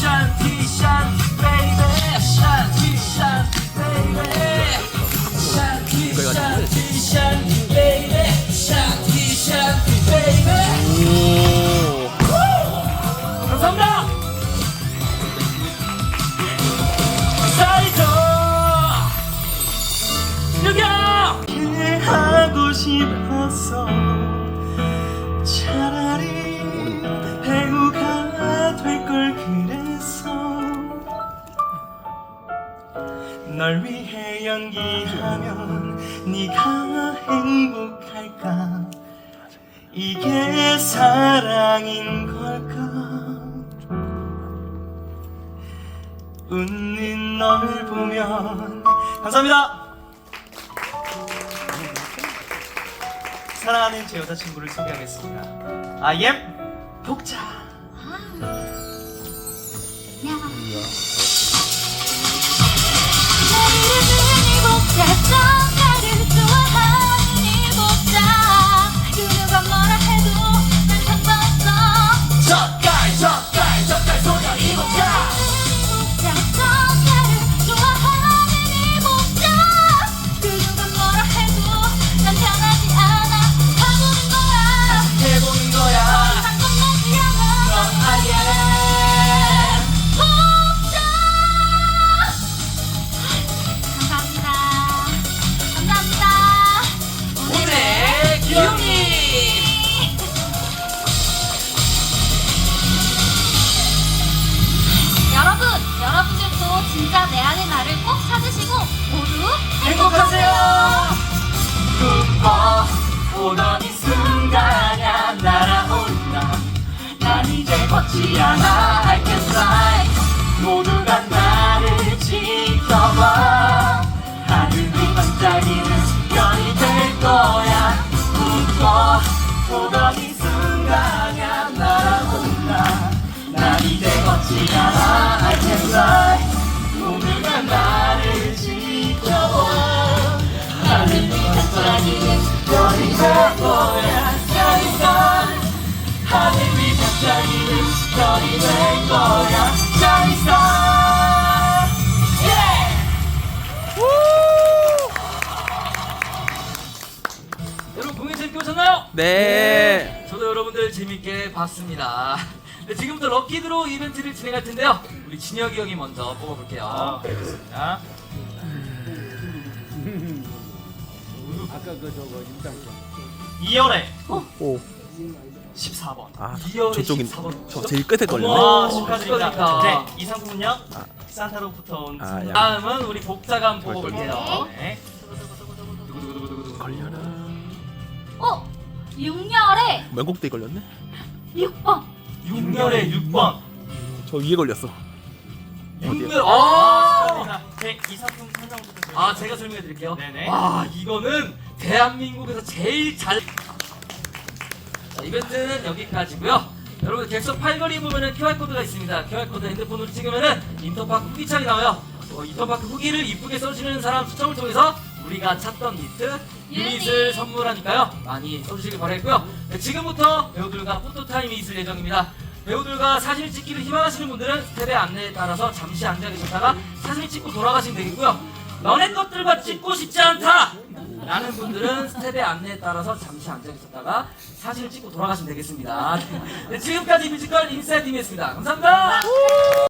身体，身体。 널 위해 연기하면 네가 행복할까? 이게 사랑인 걸까? 웃는 널 보면 감사합니다. 사랑하는 제 여자친구를 소개하겠습니다. I am 복자. 내 찾으시고 모두 행복하세요. 꿈꿔 오던 이 순간야 날아온다 난 이제 걷지 않아 I can fly. 모두가 나를 지켜봐. 하늘이 반짝이는 별이 될 거야. 꿈꿔 오던 이 네. 저도 여러분들 재밌게 봤습니다. 네, 지금부터 럭키드로우 이벤트를 진행할 텐데요. 우리 진혁이 형이 먼저 뽑아볼게요. 알겠습니다. 아까 그 저거 임장 2열에 오. 14번. 아, 2열에 저쪽인 14번. 저 제일 끝에 걸렸네. 와, 어. 축하드립니다. 축하드립니다. 네, 이 상품은요. 산타로부터 온 아, 선물. 야. 다음은 우리 한번 뽑아볼게요. 네. 걸려라. 어? 6열에 면곡대 걸렸네. 6번 6열에 6번. 저 위에 걸렸어. 6열. 아, 축하드립니다. 네, 이 상품 설명 부탁드립니다. 아 제가 설명해 드릴게요. 네네. 와 이거는 대한민국에서 제일 잘. 자, 이벤트는 여기까지고요. 여러분 객석 팔걸이 보면은 QR 코드가 있습니다. QR 코드 핸드폰으로 찍으면은 인터파크 후기창이 나와요. 어, 인터파크 후기를 이쁘게 써주는 사람 추첨을 통해서 우리가 찾던 니트 유닛을 유닛. 선물하니까요 많이 써주시길 바라겠고요. 네, 지금부터 배우들과 포토 타임이 있을 예정입니다. 배우들과 사진 찍기를 희망하시는 분들은 스텝의 안내에 따라서 잠시 앉아 계셨다가 사진 찍고 돌아가시면 되겠고요. 너네 것들과 찍고 싶지 않다! 라는 분들은 스텝의 안내에 따라서 잠시 앉아 계셨다가 사진을 찍고 돌아가시면 되겠습니다. 네, 지금까지 뮤지컬 인사이드팀이었습니다. 감사합니다!